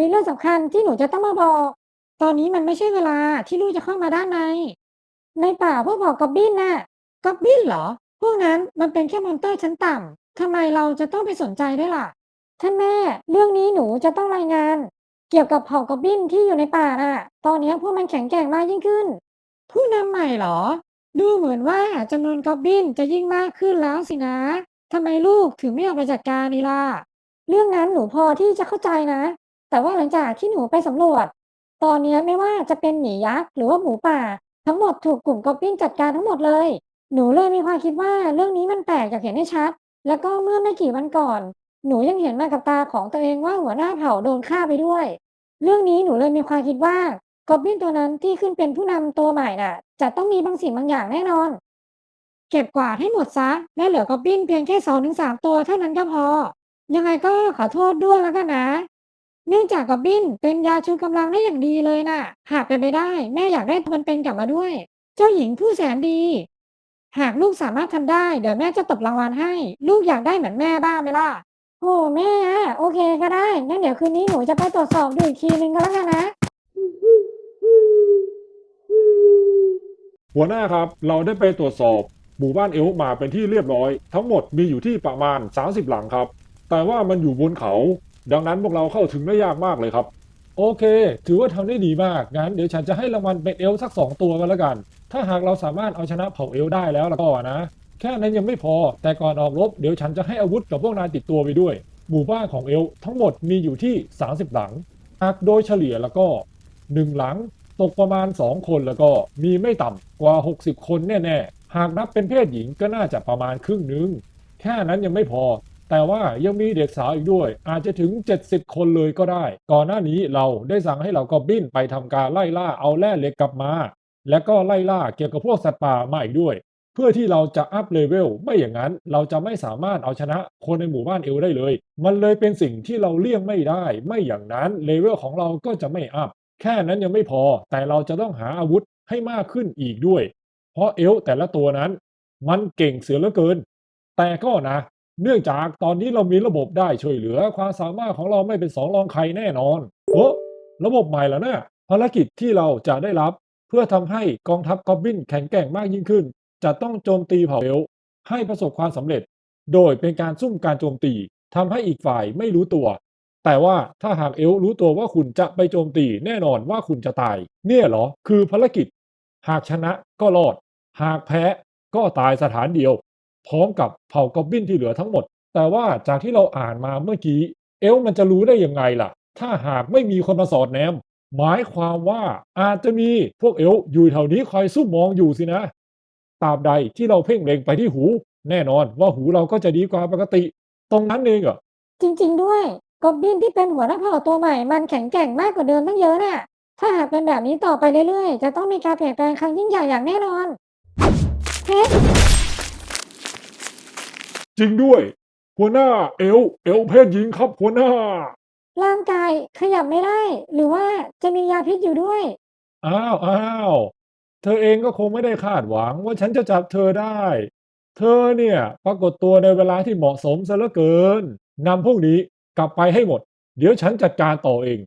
มีเรื่องสำคัญที่หนูจะต้องมาบอก ตอนนี้มันไม่ใช่เวลาที่ลูกจะเข้ามาด้านใน ในป่าพวกเผ่ากอบบินน่ะกอบบินเหรอ พวกนั้นมันเป็นแค่มอนเตอร์ชั้นต่ำทำไมเราจะต้องไปสนใจด้วยล่ะ ท่านแม่ เรื่องนี้หนูจะต้องรายงาน เกี่ยวกับเผ่ากอบบินที่อยู่ในป่าน่ะ ตอนนี้พวกมันแข็งแกร่งมากยิ่งขึ้น ผู้นำใหม่เหรอ ดูเหมือนว่าจำนวนกอบบินจะยิ่งมากขึ้นแล้วสินะทำไมลูกถึงไม่ออกไปจัดการนี่ล่ะ เรื่องนั้นหนูพอที่จะเข้าใจนะ แต่ว่าหลังจากที่หนูไปสำรวจ ตอนนี้ไม่ว่าจะเป็นหมียักษ์หรือว่าหมูป่า ทั้งหมดถูกกลุ่มกอบบินจัดการทั้งหมดเลย หนูเลยมีความคิดว่าเรื่องนี้มันแปลกจากเห็นได้ชัด แล้วก็เมื่อไม่กี่วันก่อน หนูยังเห็นมากับตาของตัวเองว่าหัวหน้าเผ่าโดนฆ่าไปด้วย เรื่องนี้หนูเลยมีความคิดว่ากอบบินตัวนั้นที่ขึ้นเป็นผู้นำตัวใหม่น่ะ จะต้องมีบางสิ่งบางอย่างแน่นอน เก็บกวาดให้หมดซะ และเหลือกอบบินเพียงแค่สองถึงสามตัวเท่านั้นก็พอ ยังไงก็ขอโทษด้วยแล้วกันนะ เนื่องจากกอบบินเป็นยาชูกำลังได้อย่างดีเลยน่ะ หากเป็นไปได้แม่อยากได้มันเป็นกลับมาด้วย เจ้าหญิงผู้แสนดี หากลูกสามารถทำได้เดี๋ยวแม่จะตบรางวัลให้ ลูกอยากได้เหมือนแม่บ้างไหมล่ะโอ้แม่อะโอเคก็ได้งั้นเดี๋ยวคืนนี้หนูจะไปตรวจสอบดูอีกทีนึงก็แล้วกันนะหัวหน้าครับเราได้ไปตรวจสอบหมู่บ้านเอลมาเป็นที่เรียบร้อย ทั้งหมดมีอยู่ที่ประมาณ 30 หลังครับ แต่ว่ามันอยู่บนเขา ดังนั้นพวกเราเข้าถึงได้ยากมากเลยครับ โอเค ถือว่าทำได้ดีมาก งั้นเดี๋ยวฉันจะให้รางวัลเป็นเอลสัก 2 ตัวกันแล้วกัน ถ้าหากเราสามารถเอาชนะเผ่าเอลได้แล้วแล้วก็นะ แค่นั้นยังไม่พอ แต่ก่อนออกรบเดี๋ยวฉันจะให้อาวุธกับพวกนายติดตัวไปด้วย หมู่บ้านของเอลทั้งหมดมีอยู่ที่ 30 หลัง หากโดยเฉลี่ยแล้วก็ 1 หลังตกประมาณ 2 คนแล้วก็มีไม่ต่ำกว่า 60 คนแน่ๆ หากนับเป็นเพศหญิงก็น่าจะประมาณครึ่งหนึง แค่นั้นยังไม่พอ แต่ว่ายังมีเด็กสาวอีกด้วย อาจจะถึง 70 คนเลยก็ได้ ก่อนหน้านี้เราได้สั่งให้เหล่ากอบบินไปทำการไล่ล่าเอาแร่เหล็กกลับมา และก็ไล่ล่าเกี่ยวกับพวกสัตว์ป่ามาอีกด้วย เพื่อที่เราจะอัพเลเวลไม่อย่างนั้นเราจะไม่สามารถเอาชนะคนในหมู่บ้านเอลได้เลย มันเลยเป็นสิ่งที่เราเลี่ยงไม่ได้ ไม่อย่างนั้นเลเวลของเราก็จะไม่อัพแค่นั้นยังไม่พอ แต่เราจะต้องหาอาวุธให้มากขึ้นอีกด้วย เพราะเอลแต่ละตัวนั้น มันเก่งเสือเหลือเกิน แต่ก็นะ เนื่องจากตอนนี้เรามีระบบได้ช่วยเหลือ ความสามารถของเราไม่เป็นสองรองใครแน่นอนโอ้ระบบใหม่แล้วนะภารกิจที่เราจะได้รับ เพื่อทำให้กองทัพกอบบินแข็งแกร่งมากยิ่งขึ้น จะต้องโจมตีเผ่าเอลให้ประสบความสำเร็จ โดยเป็นการซุ่มการโจมตีทำให้อีกฝ่ายไม่รู้ตัว แต่ว่าถ้าหากเอลรู้ตัวว่าคุณจะไปโจมตีแน่นอนว่าคุณจะตาย เนี่ยเหรอ คือภารกิจ หากชนะก็รอด หากแพ้ก็ตายสถานเดียว พร้อมกับเผ่ากอบบินที่เหลือทั้งหมด แต่ว่าจากที่เราอ่านมาเมื่อกี้ เอลมันจะรู้ได้ยังไงล่ะ ถ้าหากไม่มีคนมาสอดแนม หมายความว่าอาจจะมีพวกเอลอยู่แถวนี้คอยซุ่มมองอยู่สินะตราบใดที่เราเพ่งเล็งไปที่หู แน่นอนว่าหูเราก็จะดีกว่าปกติ ตรงนั้นเองเหรอจริง ๆ ด้วยกอบบินที่เป็นหัวหน้าเผ่าตัวใหม่ มันแข็งแกร่งมากกว่าเดิมตั้งเยอะน่ะ ถ้าหากเป็นแบบนี้ต่อไปเรื่อยๆ จะต้องมีการเปลี่ยนแปลงครั้งยิ่งใหญ่อย่างแน่นอนเฮ้ จริงด้วย หัวหน้าเอลฟ์เอลฟ์เพศหญิงครับหัวหน้า ร่างกายขยับไม่ได้ หรือว่าจะมียาพิษอยู่ด้วย อ้าวอ้าวเธอเองก็คงไม่ได้คาดหวังว่าฉันจะจับเธอได้ เธอเนี่ยปรากฏตัวในเวลาที่เหมาะสมซะเหลือเกินนำพวกนี้กลับไปให้หมด เดี๋ยวฉันจัดการต่อเอง